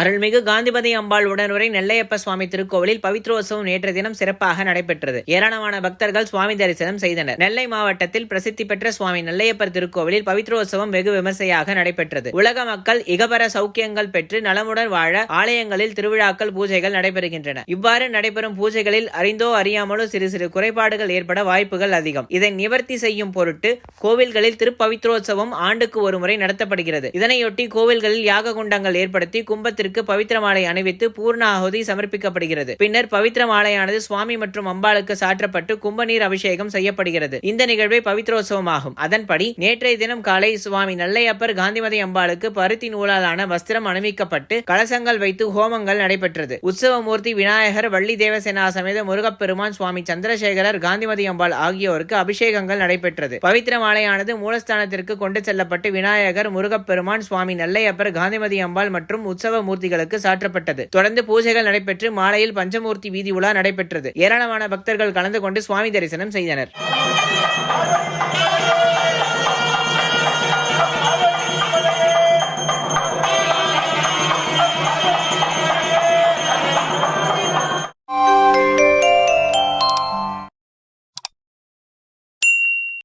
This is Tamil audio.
அருள்மிகு காந்திபதி அம்பாள் உடனுரை நெல்லையப்ப சுவாமி திருக்கோவிலில் பவித்ரோத்சவம் நேற்று தினம் சிறப்பாக நடைபெற்றது. ஏராளமான பக்தர்கள் சுவாமி தரிசனம் செய்தனர். நெல்லை மாவட்டத்தில் பிரசித்தி பெற்ற சுவாமி நெல்லையப்பர் திருக்கோவிலில் பவித்ரோத்சவம் வெகு விமர்சையாக நடைபெற்றது. உலக மக்கள் இகபர சௌக்கியங்கள் பெற்று நலமுடன் வாழ ஆலயங்களில் திருவிழாக்கள் பூஜைகள் நடைபெறுகின்றன. இவ்வாறு நடைபெறும் பூஜைகளில் அறிந்தோ அறியாமலோ சிறு சிறு குறைபாடுகள் ஏற்பட வாய்ப்புகள் அதிகம். இதை நிவர்த்தி செய்யும் பொருட்டு கோவில்களில் திருப்பவித்ரோத்சவம் ஆண்டுக்கு ஒருமுறை நடத்தப்படுகிறது. இதனையொட்டி கோவில்களில் யாக குண்டங்கள் ஏற்படுத்தி கும்பத்திற்கு பவித்திர மாலை அணிவித்து பூர்ண ஆகுதி சமர்ப்பிக்கப்படுகிறது. பின்னர் பவித்திர மாலையானது சுவாமி மற்றும் அம்பாளுக்கு சாற்றப்பட்டு கும்பநீர் அபிஷேகம் செய்யப்படுகிறது. இந்த நிகழ்வே பவித்ரோத்சவமாகும். அதன்படி நேற்றைய தினம் காலை சுவாமி நல்லையப்பர் காந்திமதி அம்பாளுக்கு பருத்தி நூலாலான வஸ்திரம் அணிவிக்கப்பட்டு கலசங்கள் வைத்து ஹோமங்கள் நடைபெற்றது. உற்சவமூர்த்தி விநாயகர் வள்ளி தேவசேனா சமேத முருகப்பெருமான் சுவாமி சந்திரசேகரர் காந்திமதி அம்பாள் ஆகியோருக்கு அபிஷேகங்கள் நடைபெற்றது. பவித்திர மாலையானது மூலஸ்தானத்திற்கு கொண்டு செல்லப்பட்டு விநாயகர் முருகப்பெருமான் சுவாமி நல்லையப்பர் காந்திமதி அம்பாள் மற்றும் உற்சவ மூர்த்திகளுக்கு சாற்றப்பட்டது. தொடர்ந்து பூஜைகள் நடைபெற்று மாலையில் பஞ்சமூர்த்தி வீதி உலா நடைபெற்றது. ஏராளமான பக்தர்கள் கலந்து கொண்டு சுவாமி தரிசனம் செய்தனர்.